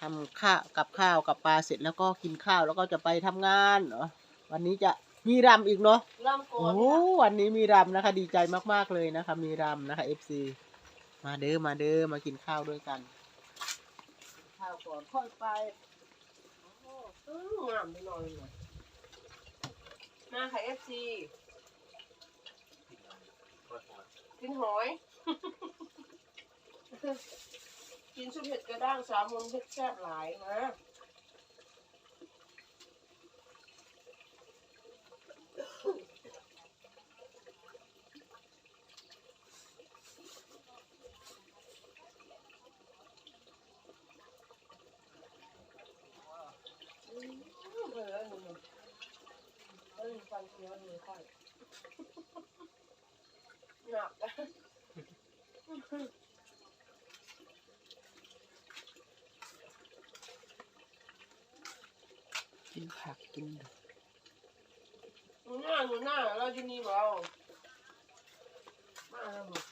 ทำข้าวกับข้าวกับปลาเสร็จแล้วก็กินข้าวแล้วก็จะไปทำงานเนาะวันนี้จะมีรำอีกเนาะล่ำก่อโอ้นโหวันนี้มีรำนะคะ ดีใจมากๆเลยนะคะ มีรำนะคะ FC มาเด้อมาเด้อมากินข้าวด้วยกันกินข้าวก่อนค่อยไปอืมงามไปหน่อยหน่อยมาค่ะเอฟซีกินหอย กินชุบเห็ดกระด้างสามมุนเผ็ดแซ่บหลายนะเออหนูเออฟันเคี้ยวมือค่อยหนักอะ กินผักกินหนูหน้าหนูหน้าเราจะมีเบามาแล้วหมด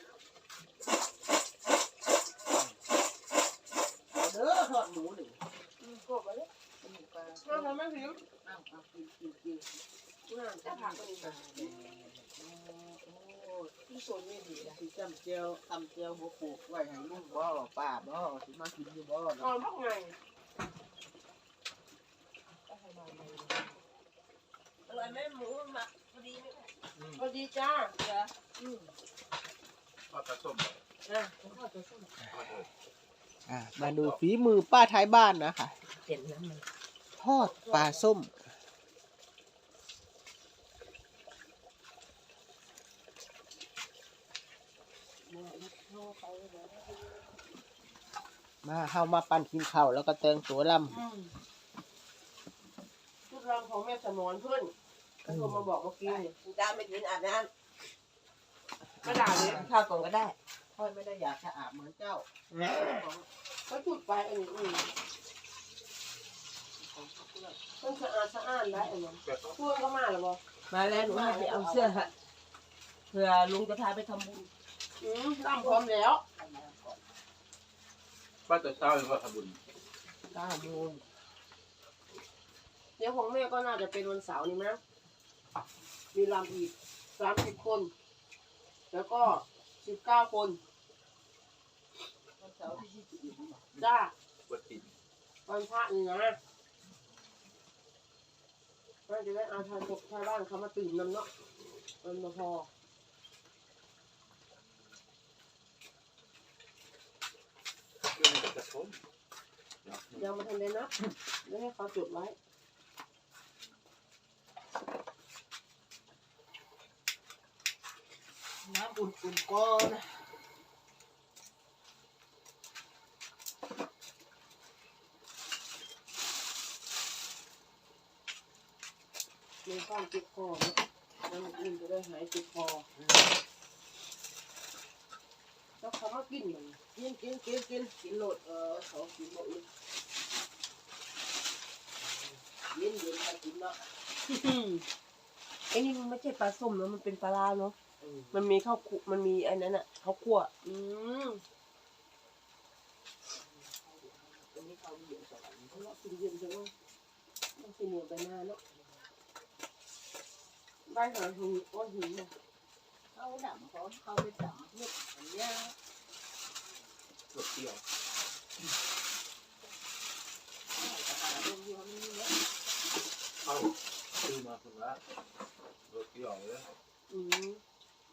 เด้อทอดหมูหนึ่งอืมกบไปเลยกินปลามาทำไมผิวอ้าวเอากินกินกินหน้าจะผักก็มีปลานะแดงโอ้ยที่โซนไม่ดีนะสิจำเจียวตำเจียวหัวโขกไว้ให้ลุงบ่ป้าบ่สิมากินอยู่บ่อ่อเนาะนพวกไงอร่อยไหมหมูหมักพอดีไหม พอดีจ้าเหรออืมทอดปลาส้มอะผมขอตัวส้มทอดเลยอะมาดูฝีมือป้าท้ายบ้านนะคะ เห็นน้ำมันทอดปลาส้ม มาเฮามาปั่นกินข้าวแล้วก็แต่งตัวลอืมชุดรำของแม่สมอนเพื่อนเขา โทรมาบอกเมื่อกี้นี่คุณตาไม่กินอาบน้กระดาษเลยำข้าวกล่องก็ได้ำค่อยไม่ได้อยากจะอาบเหมือนเจ้าเขาจุดไปอันนี้อืมต้องสะอาดสะอ้านได้อันนั้นแบบต้องพวกก็มาหรอบ่มาแล้วหนูให้ไปเอาเสื้อค่ะเผื่อลุงจะพาไปทำบุญอืมร่ำพร้อมแล้วป้าจะเช้าหรือว่าทำบุญเก้าโมงเดี๋ยวของแม่ก็น่าจะเป็นวันเสาร์นี่มั้ง มีรำอีกสามสิบคน แล้วก็สิบเก้าคนวันเสาร์ที่ยี่สิบเอ็ดจ้าวัดตินวันพระนี่นะน่าจะได้เอาชาวชาวบ้านเขามาตื่นนำเนาะมันมาพอเรื่องนี้จะส้มยังมาทันได้นับเดี๋ยวให้เขาจดไว้ คุณก่อนในความเจ็บคอเนาะน้ำอุ่นจะได้หายเจ็บคอแล้วเขามากินมันกินกินกินกินกินโหลดเออเขากินหมดเลยเย็นเย็นมากินเนาะไอ้นี่มันไม่ใช่ปลาส้มเนาะมันเป็นปลาลาเนาะ มันมีข้าวคุมันมีไอ้นั้นอะข้าวคั่วอืมตรงนี้เขาเย็นสวรรค์เขาเลาะกินเย็นจังเลยต้องกินเหนียวไปนานเนาะได้หาหิวอ้วนหิวเนาะเขาดำเขาเขาไปดำเม็ดอันเนี้ยรสเปรี้ยวเอาซื้อมาคนละรสเปรี้ยวเลยอืม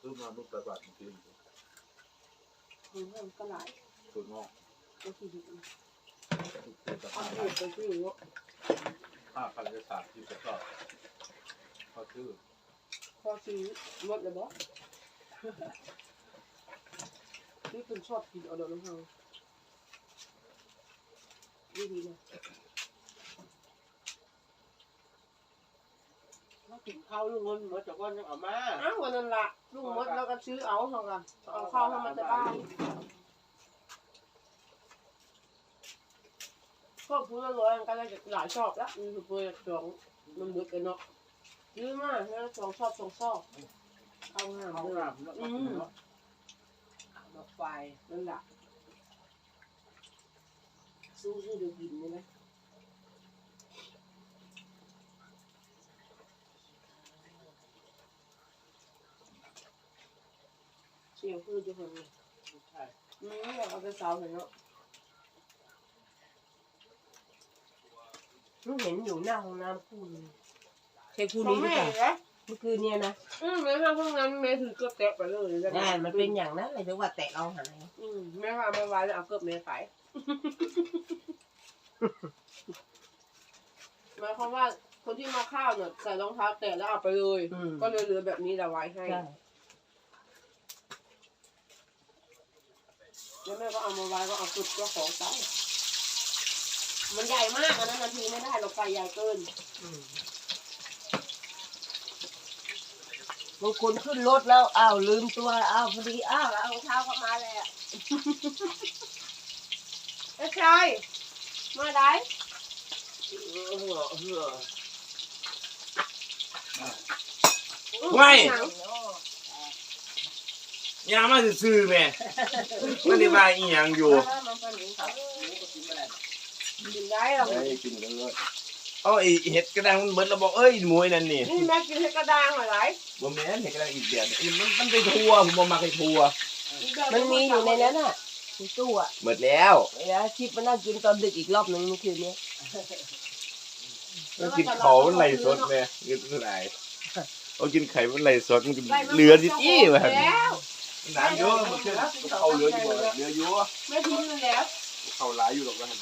ซื้อมาลูกตะบัดจริงหิวมันก็หลายๆส่วนงอกก็คือหิวเป็นสเอาภาพเห็ดไปซื้อเนาะห้าพันกระสาบที่จะชอบเขาซื้อพอซื้อหมดเลยบ่นี่คุณชอบกินเอาเดี๋ยวน้องเฮาดีดีนะเขา กินข้าวลุงเงินเหมือนจากวันยังเอามาอ้าววันนั้นละลุงมดเราก็ซื้อเอาเท่ากันเอาข้าวให้มันจะบ้านก็พูดละร้อยมันก็ได้หลายชอบแล้วมีเพื่อนสองมันเบิดกันเนาะยืมมาแล้วสองชอบสองชอบเอางามเขาเลยดำแล้วก็กินเนาะเอามาไฟนั่นแหละสู้สู้เดี๋ยวกินได้ไหม สียงคือจะคนนี้ใช่อืมอยากเอาไปสาวเห็นเนาะลูกเห็นอยู่หน้าห้องน้ำคู่นึงใช่คู่ของนี้หรือแม่เปล่าเหรอเมื่อคืนเนี่ยนะอืมแม่ค่ะพวกนั้นแม่ถือเกือบแตะไปเลยงานมันเป็นอย่างนั้นเลยถึงว่าแตะเราหาย อืมแม่ค่ะแม่วายแล้วเอาเกือบแม่ไปหมายความว่าคนที่มาข้าวเนี่ยใส่รองเท้าแตะแล้วเอาไปเลย อืมก็เลยเหลือแบบนี้เราไว้ให้ ใช่ แล้วแม่ก็เอามาไว้ก็เอาสุดก็ของใส่มันใหญ่มากอันนั้นนาทีไม่ได้เราไปใหญ่เกินบางคนขึ้นรถแล้วอ้าวลืมตัวอ้าวพอดีอ้าวเอารองเท้าเข้ามาแล้วเอ้ชายมาได้ไม่ ยามาซื่อๆแม่มันได้ว่าอีหยังอยู่มันเป็นอย่างเขากินได้หรอได้กินเลย เอ๋อไอเห็ดกระด้างมันเบิดแล้วบอกเอ้ยหมวยนั่นนี่นี่แม่กินให้กระด้างอะไรบ่แม่นเห็ดกระด้างอีกแบบอีมันมันไปทัวผมบ่มักไปทัวมันมีอยู่ในนั้นอะในตู้อะหมดแล้วเดี๋ยวชิปมานั่งกินตอนดึกอีกรอบหนึ่งเมื่อคืนนี้มันกินเขามันไหลสดแม่เงินเท่าไหร่เอากินไข่มันไหลสดมันก็เหลือจิจี้ว่ะแล้ว น้ำเยอะมันขึ้นเขาเหลืออยู่บ่เหลืออยู่ไม่ทิ้งมันแล้วเขาหลายอยู่หรอกว่าหั่น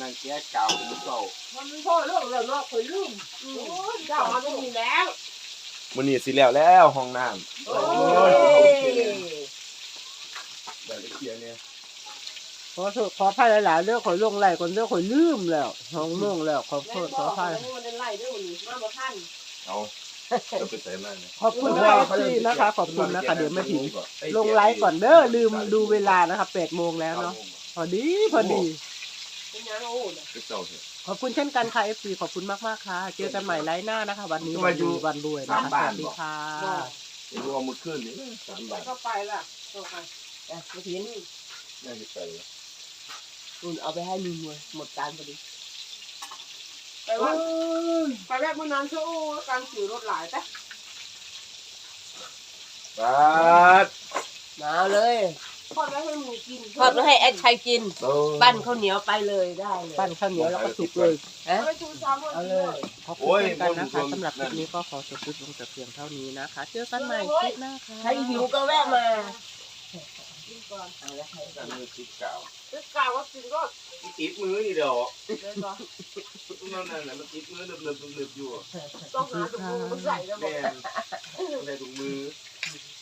นั่งแก้กาวมันเก่ามันพ่อเรื่องแล้วเนาะเคยลืมอืมเจ้ามันไม่มีแล้วมื้อนี้สิแล้วแล้วห้องน้ำโอ้โอ้ยยเดี๋ยวจะเคลียร์เนี่ยขอโทษขออภัยหลายๆเรื่องขอยลงไหลคนเรื่องขอยลืมแล้วท้องโม่งแล้วขอโทแม่ษบขออกอภัยว่ามันได้ไล่ด้วยนี่มาบ่ทันเอา จะไปใส่มากเนี่ยขอบคุณนะคะที่นะคะ ขอบคุณนะคะ เดี๋ยวมาถึงลงไลฟ์ก่อนเด้อลืมดูเวลานะคะแปดโมงแล้วเนาะพอดีพอดีเป็นยังโอ้น่ะก็เจ้าเถอะขอบคุณเช่นกันค่ะ FC ขอบคุณมากมากๆค่ะ เจอกันใหม่ไลฟ์หน้านะคะ วันนี้ทำไมวันอยู่ดีวันรวยนะคะสามสบ้านวัสดีค่ะบอกเห็นว่ามือขึ้นนี่สามบาแล้วทก็ไปล่ะต่อไปอะมาทิ้งน่าจะไปเลยอุ่นเอาไปให้ลุงเลยหมดการพอดี ไปว่าไปแวะมื้อนั้นสู้การขี่รถหลายแต่บาทหนาวเลยทอดไว้ให้หมูกินทอดแล้วให้แอดชัยกินโอ้ปั้นข้าวเหนียวไปเลยได้เลยปั้นข้าวเหนียวแล้วก็สุกเลยฮะเอาไปชูซ้อมเอาเลยขอบคุณเช่นกันนะคะสำหรับคลิปนี้ก็ขอจบคลิปลงแต่เพียงเท่านี้นะคะ เจอกันใหม่คลิปหน้าค่ะ ใครหิวก็แวะมา กินก่อนเอาละให้การมือติดกาวจะกล่าวว่ากินก็ติดมือนี่เดี๋ยวเลยก่อนนั่นนั่นแหละมันติดมือเนึบๆๆๆอยู่ต้องหาถุงมือมาใส่แล้วบอแม่กนอะไรถุงมือเ